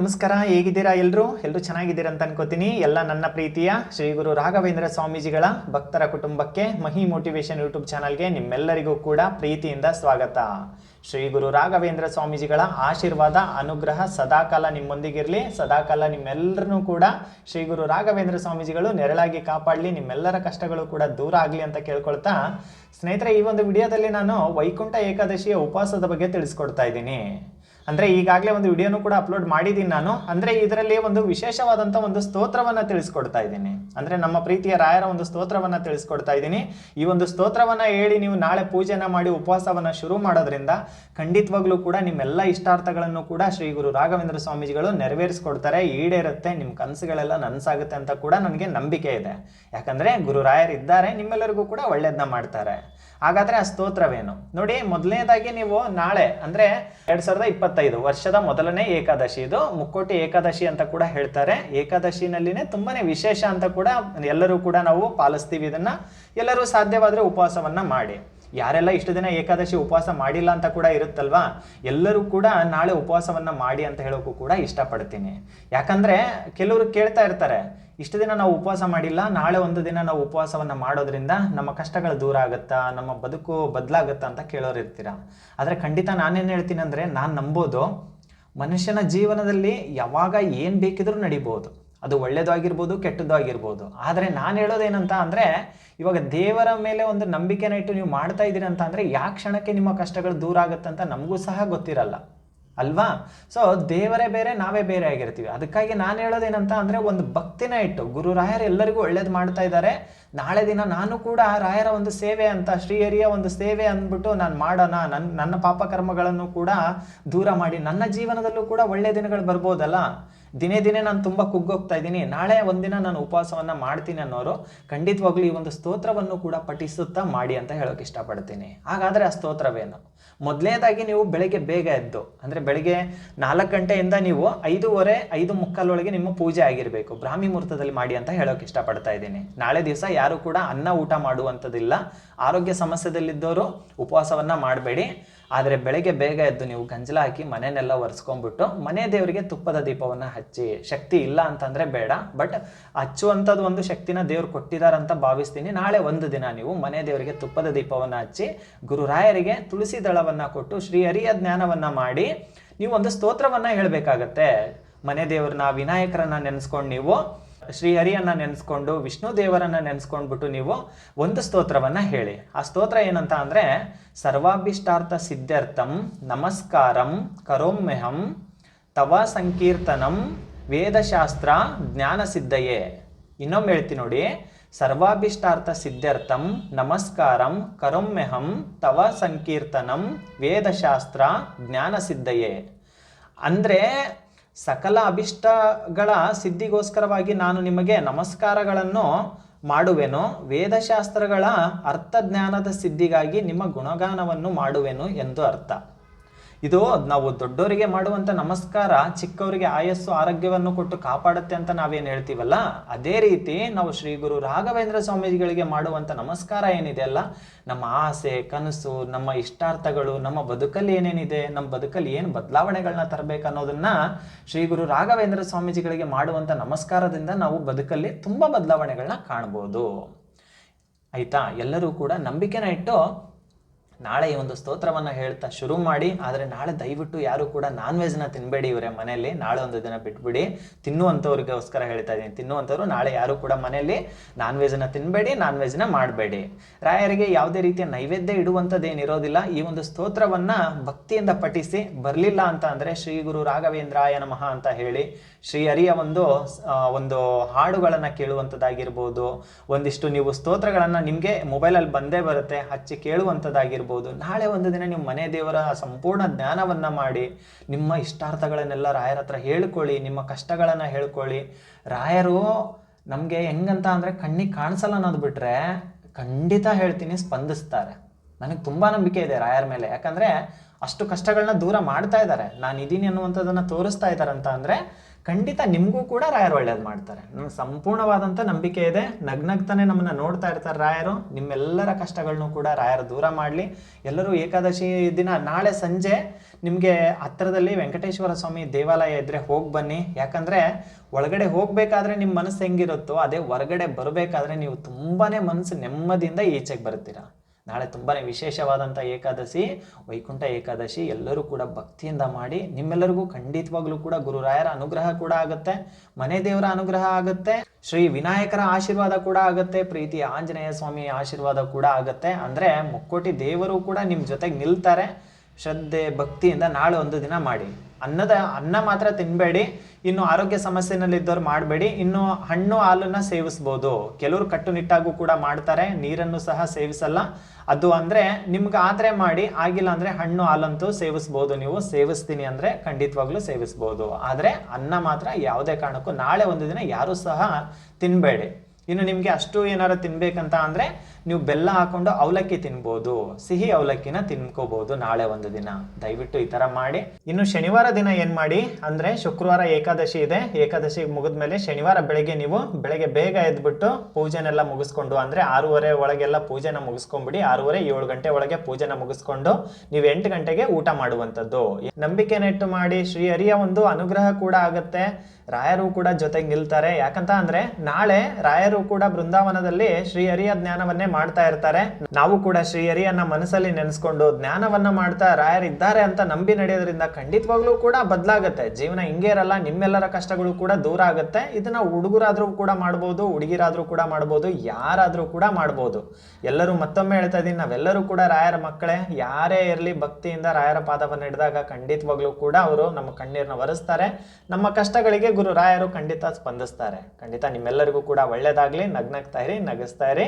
ನಮಸ್ಕಾರ, ಹೇಗಿದ್ದೀರಾ ಎಲ್ಲರೂ ಎಲ್ಲರೂ ಚೆನ್ನಾಗಿದ್ದೀರಾ ಅಂತ ಅನ್ಕೋತೀನಿ. ಎಲ್ಲ ನನ್ನ ಪ್ರೀತಿಯ ಶ್ರೀ ಗುರು ರಾಘವೇಂದ್ರ ಸ್ವಾಮೀಜಿಗಳ ಭಕ್ತರ ಕುಟುಂಬಕ್ಕೆ ಮಹಿ ಮೋಟಿವೇಶನ್ ಯೂಟ್ಯೂಬ್ ಚಾನಲ್ಗೆ ನಿಮ್ಮೆಲ್ಲರಿಗೂ ಕೂಡ ಪ್ರೀತಿಯಿಂದ ಸ್ವಾಗತ. ಶ್ರೀ ಗುರು ರಾಘವೇಂದ್ರ ಸ್ವಾಮೀಜಿಗಳ ಆಶೀರ್ವಾದ, ಅನುಗ್ರಹ ಸದಾಕಾಲ ನಿಮ್ಮೊಂದಿಗಿರಲಿ. ಸದಾಕಾಲ ನಿಮ್ಮೆಲ್ಲರನ್ನೂ ಕೂಡ ಶ್ರೀ ಗುರು ರಾಘವೇಂದ್ರ ಸ್ವಾಮೀಜಿಗಳು ನೆರಳಾಗಿ ಕಾಪಾಡಲಿ. ನಿಮ್ಮೆಲ್ಲರ ಕಷ್ಟಗಳು ಕೂಡ ದೂರ ಆಗಲಿ ಅಂತ ಕೇಳ್ಕೊಳ್ತಾ ಸ್ನೇಹಿತರೆ, ಈ ಒಂದು ವಿಡಿಯೋದಲ್ಲಿ ನಾನು ವೈಕುಂಠ ಏಕಾದಶಿಯ ಉಪವಾಸದ ಬಗ್ಗೆ ತಿಳಿಸ್ಕೊಡ್ತಾ ಇದ್ದೀನಿ. ಅಂದ್ರೆ ಈಗಾಗಲೇ ಒಂದು ವಿಡಿಯೋನು ಕೂಡ ಅಪ್ಲೋಡ್ ಮಾಡಿದ್ದೀನಿ ನಾನು. ಅಂದ್ರೆ ಇದರಲ್ಲಿ ಒಂದು ವಿಶೇಷವಾದಂಥ ಒಂದು ಸ್ತೋತ್ರವನ್ನ ತಿಳಿಸ್ಕೊಡ್ತಾ ಇದ್ದೀನಿ. ಅಂದ್ರೆ ನಮ್ಮ ಪ್ರೀತಿಯ ರಾಯರ ಒಂದು ಸ್ತೋತ್ರವನ್ನ ತಿಳಿಸ್ಕೊಡ್ತಾ ಇದ್ದೀನಿ. ಈ ಒಂದು ಸ್ತೋತ್ರವನ್ನ ಹೇಳಿ ನೀವು ನಾಳೆ ಪೂಜೆನ ಮಾಡಿ ಉಪವಾಸವನ್ನ ಶುರು ಮಾಡೋದ್ರಿಂದ ಖಂಡಿತವಾಗ್ಲೂ ಕೂಡ ನಿಮ್ಮೆಲ್ಲ ಇಷ್ಟಾರ್ಥಗಳನ್ನು ಕೂಡ ಶ್ರೀ ಗುರು ರಾಘವೇಂದ್ರ ಸ್ವಾಮೀಜಿಗಳು ನೆರವೇರಿಸ್ಕೊಡ್ತಾರೆ, ಈಡೇರುತ್ತೆ ನಿಮ್ಮ ಕನಸುಗಳೆಲ್ಲ ನನಸಾಗುತ್ತೆ ಅಂತ ಕೂಡ ನನಗೆ ನಂಬಿಕೆ ಇದೆ. ಯಾಕಂದ್ರೆ ಗುರು ರಾಯರು ಇದ್ದಾರೆ, ನಿಮ್ಮೆಲ್ಲರಿಗೂ ಕೂಡ ಒಳ್ಳೆಯದನ್ನ ಮಾಡ್ತಾರೆ. ಹಾಗಾದ್ರೆ ಆ ಸ್ತೋತ್ರವೇನು? ನೋಡಿ, ಮೊದಲನೇದಾಗಿ ನೀವು ನಾಳೆ, ಅಂದ್ರೆ ಎರಡ್ ಸಾವಿರದ ಇಪ್ಪತ್ತೈದು, ವರ್ಷದ ಮೊದಲನೇ ಏಕಾದಶಿ. ಇದು ಮುಕ್ಕೋಟಿ ಏಕಾದಶಿ ಅಂತ ಕೂಡ ಹೇಳ್ತಾರೆ. ಏಕಾದಶಿನಲ್ಲಿನೇ ತುಂಬಾನೇ ವಿಶೇಷ ಅಂತ ಕೂಡ ಎಲ್ಲರೂ ಕೂಡ ನಾವು ಪಾಲಿಸ್ತೀವಿ ಇದನ್ನ. ಎಲ್ಲರೂ ಸಾಧ್ಯವಾದ್ರೆ ಉಪವಾಸವನ್ನ ಮಾಡಿ. ಯಾರೆಲ್ಲ ಇಷ್ಟು ದಿನ ಏಕಾದಶಿ ಉಪವಾಸ ಮಾಡಿಲ್ಲ ಅಂತ ಕೂಡ ಇರುತ್ತಲ್ವಾ? ಎಲ್ಲರೂ ಕೂಡ ನಾಳೆ ಉಪವಾಸವನ್ನ ಮಾಡಿ ಅಂತ ಹೇಳೋಕ್ಕೂ ಕೂಡ ಇಷ್ಟಪಡ್ತೀನಿ. ಯಾಕಂದ್ರೆ ಕೆಲವರು ಕೇಳ್ತಾ ಇರ್ತಾರೆ ಇಷ್ಟು ದಿನ ನಾವು ಉಪವಾಸ ಮಾಡಿಲ್ಲ, ನಾಳೆ ಒಂದು ದಿನ ನಾವು ಉಪವಾಸವನ್ನು ಮಾಡೋದ್ರಿಂದ ನಮ್ಮ ಕಷ್ಟಗಳು ದೂರ ಆಗುತ್ತಾ, ನಮ್ಮ ಬದುಕು ಬದಲಾಗುತ್ತಾ ಅಂತ ಕೇಳೋರು ಇರ್ತೀರಾ? ಆದರೆ ಖಂಡಿತ ನಾನೇನು ಹೇಳ್ತೀನಿ ಅಂದರೆ ನಾನು ನಂಬೋದು, ಮನುಷ್ಯನ ಜೀವನದಲ್ಲಿ ಯಾವಾಗ ಏನು ಬೇಕಿದ್ರೂ ನಡಿಬೋದು. ಅದು ಒಳ್ಳೇದು ಆಗಿರ್ಬೋದು, ಕೆಟ್ಟದ್ದು ಆಗಿರ್ಬೋದು. ಆದರೆ ನಾನು ಹೇಳೋದೇನಂತ ಅಂದರೆ, ಇವಾಗ ದೇವರ ಮೇಲೆ ಒಂದು ನಂಬಿಕೆನ ಇಟ್ಟು ನೀವು ಮಾಡ್ತಾ ಇದ್ದೀರಿ ಅಂತ ಅಂದರೆ, ಯಾವ ಕ್ಷಣಕ್ಕೆ ನಿಮ್ಮ ಕಷ್ಟಗಳು ದೂರ ಆಗುತ್ತಂತ ನಮಗೂ ಸಹ ಗೊತ್ತಿರಲ್ಲ. ಅಲ್ವಾ? ಸೊ ದೇವರೇ ಬೇರೆ, ನಾವೇ ಬೇರೆ ಆಗಿರ್ತೀವಿ. ಅದಕ್ಕಾಗಿ ನಾನು ಹೇಳೋದೇನಂತ ಅಂದರೆ ಒಂದು ಭಕ್ತಿನ ಇಟ್ಟು, ಗುರು ರಾಯರು ಎಲ್ಲರಿಗೂ ಒಳ್ಳೇದು ಮಾಡ್ತಾ ಇದ್ದಾರೆ ನಾಳೆ ದಿನ ನಾನು ಕೂಡ ರಾಯರ ಒಂದು ಸೇವೆ ಅಂತ ಶ್ರೀಹರಿಯ ಒಂದು ಸೇವೆ ಅಂದ್ಬಿಟ್ಟು ನಾನು ಮಾಡೋಣ ನನ್ನ ನನ್ನ ಪಾಪಕರ್ಮಗಳನ್ನು ಕೂಡ ದೂರ ಮಾಡಿ, ನನ್ನ ಜೀವನದಲ್ಲೂ ಕೂಡ ಒಳ್ಳೆಯ ದಿನಗಳು ಬರ್ಬೋದಲ್ಲ? ದಿನೇ ದಿನೇ ನಾನು ತುಂಬ ಕುಗ್ಗೋಗ್ತಾ ಇದ್ದೀನಿ. ನಾಳೆ ಒಂದಿನ ನಾನು ಉಪವಾಸವನ್ನು ಮಾಡ್ತೀನಿ ಅನ್ನೋರು ಖಂಡಿತವಾಗ್ಲೂ ಈ ಒಂದು ಸ್ತೋತ್ರವನ್ನು ಕೂಡ ಪಠಿಸುತ್ತಾ ಮಾಡಿ ಅಂತ ಹೇಳೋಕೆ ಇಷ್ಟಪಡ್ತೀನಿ. ಹಾಗಾದರೆ ಆ ಸ್ತೋತ್ರವೇನು? ಮೊದಲನೇದಾಗಿ ನೀವು ಬೆಳಗ್ಗೆ ಬೇಗ ಎದ್ದು, ಅಂದರೆ ಬೆಳಗ್ಗೆ ನಾಲ್ಕು ಗಂಟೆಯಿಂದ ನೀವು ಐದೂವರೆ, ಐದು ಮುಕ್ಕಾಲೊಳಗೆ ನಿಮ್ಮ ಪೂಜೆ ಆಗಿರಬೇಕು. ಬ್ರಾಹ್ಮಿ ಮುಹೂರ್ತದಲ್ಲಿ ಮಾಡಿ ಅಂತ ಹೇಳೋಕೆ ಇಷ್ಟಪಡ್ತಾ ಇದ್ದೀನಿ. ನಾಳೆ ದಿವಸ ಯಾರು ಕೂಡ ಅನ್ನ ಊಟ ಮಾಡುವಂಥದ್ದಿಲ್ಲ. ಆರೋಗ್ಯ ಸಮಸ್ಯೆದಲ್ಲಿದ್ದವರು ಉಪವಾಸವನ್ನು ಮಾಡಬೇಡಿ. ಆದರೆ ಬೆಳಗ್ಗೆ ಬೇಗ ಎದ್ದು ನೀವು ಗಂಜಲ ಹಾಕಿ ಮನೆಯನ್ನೆಲ್ಲ ಒರೆಸ್ಕೊಂಡ್ಬಿಟ್ಟು ಮನೆ ದೇವರಿಗೆ ತುಪ್ಪದ ದೀಪವನ್ನು ಹಚ್ಚಿ, ಶಕ್ತಿ ಇಲ್ಲ ಅಂತಂದರೆ ಬೇಡ. ಬಟ್ ಹಚ್ಚುವಂಥದ್ದು ಒಂದು ಶಕ್ತಿನ ದೇವ್ರು ಕೊಟ್ಟಿದಾರಂತ ಭಾವಿಸ್ತೀನಿ. ನಾಳೆ ಒಂದು ದಿನ ನೀವು ಮನೆ ದೇವರಿಗೆ ತುಪ್ಪದ ದೀಪವನ್ನು ಹಚ್ಚಿ ಗುರುರಾಯರಿಗೆ ತುಳಸಿ ದಳವನ್ನ ಕೊಟ್ಟು, ಶ್ರೀ ಹರಿಯ ಜ್ಞಾನವನ್ನ ಮಾಡಿ, ನೀವು ಒಂದು ಸ್ತೋತ್ರವನ್ನ ಹೇಳಬೇಕಾಗತ್ತೆ. ಮನೆ ದೇವ್ರನ್ನ, ವಿನಾಯಕರನ್ನ ನೆನೆಸ್ಕೊಂಡು ನೀವು ಶ್ರೀಹರಿಯನ್ನ ನೆನೆಸ್ಕೊಂಡು, ವಿಷ್ಣು ದೇವರನ್ನ ನೆನೆಸ್ಕೊಂಡ್ಬಿಟ್ಟು ನೀವು ಒಂದು ಸ್ತೋತ್ರವನ್ನ ಹೇಳಿ. ಆ ಸ್ತೋತ್ರ ಏನಂತ ಅಂದ್ರೆ, ಸರ್ವಾಭಿಷ್ಟಾರ್ಥ ಸಿದ್ಧಾರ್ಥಂ ನಮಸ್ಕಾರಂ ಕರೋಮ್ಯಹಂ ತವ ಸಂಕೀರ್ತನಂ ವೇದಶಾಸ್ತ್ರ ಜ್ಞಾನ ಸಿದ್ಧಯೇ ಇನ್ನೊಮ್ಮೆ ಹೇಳ್ತೀನಿ ನೋಡಿ. ಸರ್ವಾಭಿಷ್ಟಾರ್ಥ ಸಿದ್ಧಾರ್ಥಂ ನಮಸ್ಕಾರಂ ಕರೊಮ್ಮೆಹಂ ತವ ಸಂಕೀರ್ತನಂ ವೇದಶಾಸ್ತ್ರ ಜ್ಞಾನ ಸಿದ್ಧಯೇ ಅಂದರೆ ಸಕಲ ಅಭಿಷ್ಟಗಳ ಸಿದ್ಧಿಗೋಸ್ಕರವಾಗಿ ನಾನು ನಿಮಗೆ ನಮಸ್ಕಾರಗಳನ್ನು ಮಾಡುವೆನು, ವೇದಶಾಸ್ತ್ರಗಳ ಅರ್ಥಜ್ಞಾನದ ಸಿದ್ಧಿಗಾಗಿ ನಿಮ್ಮ ಗುಣಗಾನವನ್ನು ಮಾಡುವೆನು ಎಂದು ಅರ್ಥ. ಇದು ನಾವು ದೊಡ್ಡವರಿಗೆ ಮಾಡುವಂತ ನಮಸ್ಕಾರ, ಚಿಕ್ಕವರಿಗೆ ಆಯಸ್ಸು, ಆರೋಗ್ಯವನ್ನು ಕೊಟ್ಟು ಕಾಪಾಡುತ್ತೆ ಅಂತ ನಾವೇನು ಹೇಳ್ತೀವಲ್ಲ, ಅದೇ ರೀತಿ ನಾವು ಶ್ರೀ ಗುರು ರಾಘವೇಂದ್ರ ಸ್ವಾಮೀಜಿಗಳಿಗೆ ಮಾಡುವಂತ ನಮಸ್ಕಾರ ಏನಿದೆ ಅಲ್ಲ, ನಮ್ಮ ಆಸೆ, ಕನಸು, ನಮ್ಮ ಇಷ್ಟಾರ್ಥಗಳು, ನಮ್ಮ ಬದುಕಲ್ಲಿ ಏನೇನಿದೆ, ನಮ್ಮ ಬದುಕಲ್ಲಿ ಏನು ಬದಲಾವಣೆಗಳನ್ನ ತರಬೇಕು ಅನ್ನೋದನ್ನ ಶ್ರೀ ಗುರು ರಾಘವೇಂದ್ರ ಸ್ವಾಮೀಜಿಗಳಿಗೆ ಮಾಡುವಂತ ನಮಸ್ಕಾರದಿಂದ ನಾವು ಬದುಕಲ್ಲಿ ತುಂಬಾ ಬದಲಾವಣೆಗಳನ್ನ ಕಾಣ್ಬೋದು. ಆಯ್ತಾ? ಎಲ್ಲರೂ ಕೂಡ ನಂಬಿಕೆನ ಇಟ್ಟು ನಾಳೆ ಈ ಒಂದು ಸ್ತೋತ್ರವನ್ನು ಹೇಳ್ತಾ ಶುರು ಮಾಡಿ, ಆದರೆ ನಾಳೆ ದಯವಿಟ್ಟು ಯಾರು ಕೂಡ ನಾನ್ ವೆಜ್ನ ತಿನ್ನಬೇಡಿ ಇವರೇ ಮನೆಯಲ್ಲಿ. ನಾಳೆ ಒಂದು ದಿನ ಬಿಟ್ಬಿಡಿ. ತಿನ್ನುವಂಥವ್ರಿಗೋಸ್ಕರ ಹೇಳ್ತಾ ಇದ್ದೀನಿ. ತಿನ್ನುವಂಥವ್ರು ನಾಳೆ ಯಾರು ಕೂಡ ಮನೆಯಲ್ಲಿ ನಾನ್ ವೆಜ್ನ ತಿನ್ನಬೇಡಿ ನಾನ್ ವೆಜ್ನ ಮಾಡಬೇಡಿ. ರಾಯರಿಗೆ ಯಾವುದೇ ರೀತಿಯ ನೈವೇದ್ಯ ಇಡುವಂಥದ್ದೇನಿರೋದಿಲ್ಲ. ಈ ಒಂದು ಸ್ತೋತ್ರವನ್ನು ಭಕ್ತಿಯಿಂದ ಪಠಿಸಿ, ಬರಲಿಲ್ಲ ಅಂತ ಅಂದರೆ ಶ್ರೀ ಗುರು ರಾಘವೇಂದ್ರಾಯ ನಮಃ ಅಂತ ಹೇಳಿ ಶ್ರೀ ಹರಿಯ ಒಂದು ಒಂದು ಹಾಡುಗಳನ್ನು ಕೇಳುವಂಥದ್ದಾಗಿರ್ಬೋದು. ಒಂದಿಷ್ಟು ನೀವು ಸ್ತೋತ್ರಗಳನ್ನು ನಿಮಗೆ ಮೊಬೈಲಲ್ಲಿ ಬಂದೇ ಬರುತ್ತೆ. ಹಚ್ಚಿ ಕೇಳುವಂಥದ್ದಾಗಿರ್ಬೋದು. ನಾಳೆ ಒಂದು ದಿನ ನಿಮ್ಮ ಮನೆ ದೇವರ ಸಂಪೂರ್ಣ ಜ್ಞಾನವನ್ನ ಮಾಡಿ, ನಿಮ್ಮ ಇಷ್ಟಾರ್ಥಗಳನ್ನೆಲ್ಲ ರಾಯರ ಹತ್ರ ಹೇಳ್ಕೊಳ್ಳಿ, ನಿಮ್ಮ ಕಷ್ಟಗಳನ್ನ ಹೇಳ್ಕೊಳ್ಳಿ. ರಾಯರು ನಮಗೆ ಹೆಂಗಂತ ಅಂದರೆ ಕಣ್ಣಿಗೆ ಕಾಣಿಸಲ್ಲ ಅನ್ನೋದು ಬಿಟ್ರೆ ಖಂಡಿತ ಹೇಳ್ತೀನಿ ಸ್ಪಂದಿಸ್ತಾರೆ. ನನಗೆ ತುಂಬಾ ನಂಬಿಕೆ ಇದೆ ರಾಯರ ಮೇಲೆ. ಯಾಕಂದ್ರೆ ಅಷ್ಟು ಕಷ್ಟಗಳನ್ನ ದೂರ ಮಾಡ್ತಾ ಇದ್ದಾರೆ ನಾನು ಇದೀನಿ ಅನ್ನುವಂಥದ್ದನ್ನು ತೋರಿಸ್ತಾ ಇದ್ದಾರೆ ಅಂತ ಅಂದ್ರೆ ಖಂಡಿತ ನಿಮಗೂ ಕೂಡ ರಾಯರು ಒಳ್ಳೇದು ಮಾಡ್ತಾರೆ. ನಮ್ಗೆ ಸಂಪೂರ್ಣವಾದಂಥ ನಂಬಿಕೆ ಇದೆ. ನಗ್ನಗ್ತಾನೆ ನಮ್ಮನ್ನು ನೋಡ್ತಾ ಇರ್ತಾರೆ ರಾಯರು. ನಿಮ್ಮೆಲ್ಲರ ಕಷ್ಟಗಳನ್ನು ಕೂಡ ರಾಯರು ದೂರ ಮಾಡಲಿ. ಎಲ್ಲರೂ ಏಕಾದಶಿ ದಿನ ನಾಳೆ ಸಂಜೆ ನಿಮಗೆ ಹತ್ತಿರದಲ್ಲಿ ವೆಂಕಟೇಶ್ವರ ಸ್ವಾಮಿ ದೇವಾಲಯ ಇದ್ರೆ ಹೋಗಿ ಬನ್ನಿ. ಯಾಕಂದರೆ ಒಳಗಡೆ ಹೋಗಬೇಕಾದ್ರೆ ನಿಮ್ಮ ಮನಸ್ಸು ಹೆಂಗಿರುತ್ತೋ, ಅದೇ ಹೊರಗಡೆ ಬರಬೇಕಾದ್ರೆ ನೀವು ತುಂಬಾ ಮನಸ್ಸು ನೆಮ್ಮದಿಯಿಂದ ಈಚೆಗೆ ಬರ್ತೀರಾ. ನಾಳೆ ತುಂಬಾನೇ ವಿಶೇಷವಾದಂಥ ಏಕಾದಶಿ, ವೈಕುಂಠ ಏಕಾದಶಿ ಎಲ್ಲರೂ ಕೂಡ ಭಕ್ತಿಯಿಂದ ಮಾಡಿ ನಿಮ್ಮೆಲ್ಲರಿಗೂ ಖಂಡಿತವಾಗ್ಲೂ ಕೂಡ ಗುರುರಾಯರ ಅನುಗ್ರಹ ಕೂಡ ಆಗುತ್ತೆ, ಮನೆ ದೇವರ ಅನುಗ್ರಹ ಆಗುತ್ತೆ, ಶ್ರೀ ವಿನಾಯಕರ ಆಶೀರ್ವಾದ ಕೂಡ ಆಗುತ್ತೆ, ಪ್ರೀತಿ ಆಂಜನೇಯ ಸ್ವಾಮಿ ಆಶೀರ್ವಾದ ಕೂಡ ಆಗುತ್ತೆ. ಅಂದ್ರೆ ಮುಕ್ಕೋಟಿ ದೇವರು ಕೂಡ ನಿಮ್ಮ ಜೊತೆಗೆ ನಿಲ್ತಾರೆ. ಶ್ರದ್ಧೆ, ಭಕ್ತಿಯಿಂದ ನಾಳೆ ಒಂದು ದಿನ ಮಾಡಿ. ಅನ್ನದ, ಅನ್ನ ಮಾತ್ರ ತಿನ್ನಬೇಡಿ ಇನ್ನು ಆರೋಗ್ಯ ಸಮಸ್ಯೆನಲ್ಲಿದ್ದವ್ರು ಮಾಡಬೇಡಿ. ಇನ್ನು ಹಣ್ಣು, ಹಾಲನ್ನ ಸೇವಿಸ್ಬೋದು. ಕೆಲವರು ಕಟ್ಟುನಿಟ್ಟಾಗೂ ಕೂಡ ಮಾಡ್ತಾರೆ. ನೀರನ್ನು ಸಹ ಸೇವಿಸಲ್ಲ. ಅದು ಅಂದ್ರೆ ನಿಮ್ಗೆ ಆದ್ರೆ ಮಾಡಿ, ಆಗಿಲ್ಲ ಅಂದ್ರೆ ಹಣ್ಣು, ಹಾಲಂತೂ ಸೇವಿಸ್ಬೋದು ನೀವು. ಸೇವಿಸ್ತೀನಿ ಅಂದ್ರೆ ಖಂಡಿತವಾಗ್ಲೂ ಸೇವಿಸ್ಬೋದು. ಆದ್ರೆ ಅನ್ನ ಮಾತ್ರ ಯಾವುದೇ ಕಾರಣಕ್ಕೂ ನಾಳೆ ಒಂದು ದಿನ ಯಾರು ಸಹ ತಿನ್ಬೇಡಿ. ಇನ್ನು ನಿಮಗೆ ಅಷ್ಟು ಏನಾರು ತಿನ್ಬೇಕಂತ ಅಂದ್ರೆ ನೀವು ಬೆಲ್ಲ ಹಾಕೊಂಡು ಅವಲಕ್ಕಿ ತಿನ್ಬೋದು, ಸಿಹಿ ಅವಲಕ್ಕಿನ ತಿನ್ಕೋಬಹುದು ನಾಳೆ ಒಂದು ದಿನ. ದಯವಿಟ್ಟು ಈ ತರ ಮಾಡಿ. ಇನ್ನು ಶನಿವಾರ ದಿನ ಏನ್ ಮಾಡಿ ಅಂದ್ರೆ ಶುಕ್ರವಾರ ಏಕಾದಶಿ ಇದೆ. ಏಕಾದಶಿ ಮುಗಿದ್ಮೇಲೆ ಶನಿವಾರ ಬೆಳಗ್ಗೆ ನೀವು ಬೆಳಗ್ಗೆ ಬೇಗ ಎದ್ಬಿಟ್ಟು ಪೂಜೆನೆಲ್ಲ ಮುಗಿಸ್ಕೊಂಡು ಅಂದ್ರೆ ಆರೂವರೆ ಒಳಗೆಲ್ಲ ಪೂಜೆನ ಮುಗಿಸ್ಕೊಂಡ್ಬಿಡಿ ಆರೂವರೆ ಏಳು ಗಂಟೆ ಒಳಗೆ ಪೂಜೆನ ಮುಗಿಸ್ಕೊಂಡು ನೀವು ಎಂಟು ಗಂಟೆಗೆ ಊಟ ಮಾಡುವಂಥದ್ದು. ನಂಬಿಕೆ ನೆಟ್ಟು ಮಾಡಿ. ಶ್ರೀ ಹರಿಯ ಒಂದು ಅನುಗ್ರಹ ಕೂಡ ಆಗುತ್ತೆ. ರಾಯರು ಕೂಡ ಜೊತೆಗೆ ನಿಲ್ತಾರೆ. ಯಾಕಂತ ಅಂದ್ರೆ ನಾಳೆ ರಾಯರು ಕೂಡ ಬೃಂದಾವನದಲ್ಲಿ ಶ್ರೀಹರಿಯ ಜ್ಞಾನವನ್ನೇ ಮಾಡ್ತಾ ಇರ್ತಾರೆ. ನಾವು ಕೂಡ ಶ್ರೀಹರಿಯನ್ನ ಮನಸ್ಸಲ್ಲಿ ನೆನೆಸ್ಕೊಂಡು ಜ್ಞಾನವನ್ನ ಮಾಡ್ತಾ ರಾಯರಿದ್ದಾರೆ ಅಂತ ನಂಬಿ ನಡೆಯೋದ್ರಿಂದ ಖಂಡಿತವಾಗ್ಲೂ ಕೂಡ ಬದಲಾಗುತ್ತೆ. ಜೀವನ ಹಿಂಗೆ ಇರಲ್ಲ, ನಿಮ್ಮೆಲ್ಲರ ಕಷ್ಟಗಳು ಕೂಡ ದೂರ ಆಗುತ್ತೆ. ಇದನ್ನ ಹುಡುಗರಾದ್ರೂ ಕೂಡ ಮಾಡ್ಬೋದು, ಹುಡುಗಿರಾದ್ರೂ ಕೂಡ ಮಾಡ್ಬೋದು, ಯಾರಾದ್ರೂ ಕೂಡ ಮಾಡ್ಬೋದು. ಎಲ್ಲರೂ ಮತ್ತೊಮ್ಮೆ ಹೇಳ್ತಾ ಇದೀನಿ ನಾವೆಲ್ಲರೂ ಕೂಡ ರಾಯರ ಮಕ್ಕಳೇ. ಯಾರೇ ಇರಲಿ ಭಕ್ತಿಯಿಂದ ರಾಯರ ಪಾದವನ್ನು ಹಿಡಿದಾಗ ಖಂಡಿತವಾಗ್ಲೂ ಕೂಡ ಅವರು ನಮ್ಮ ಕಣ್ಣೀರನ್ನ ಒರೆಸ್ತಾರೆ. ನಮ್ಮ ಕಷ್ಟಗಳಿಗೆ ಗುರು ರಾಯರು ಖಂಡಿತ ಸ್ಪಂದಿಸ್ತಾರೆ. ಖಂಡಿತ ನಿಮ್ಮೆಲ್ಲರಿಗೂ ಕೂಡ ಒಳ್ಳೇದಾಗ್ಲಿ ನಗ್ನಗ್ತಾ ಇರಿ ನಗಿಸ್ತಾ ಇರಿ.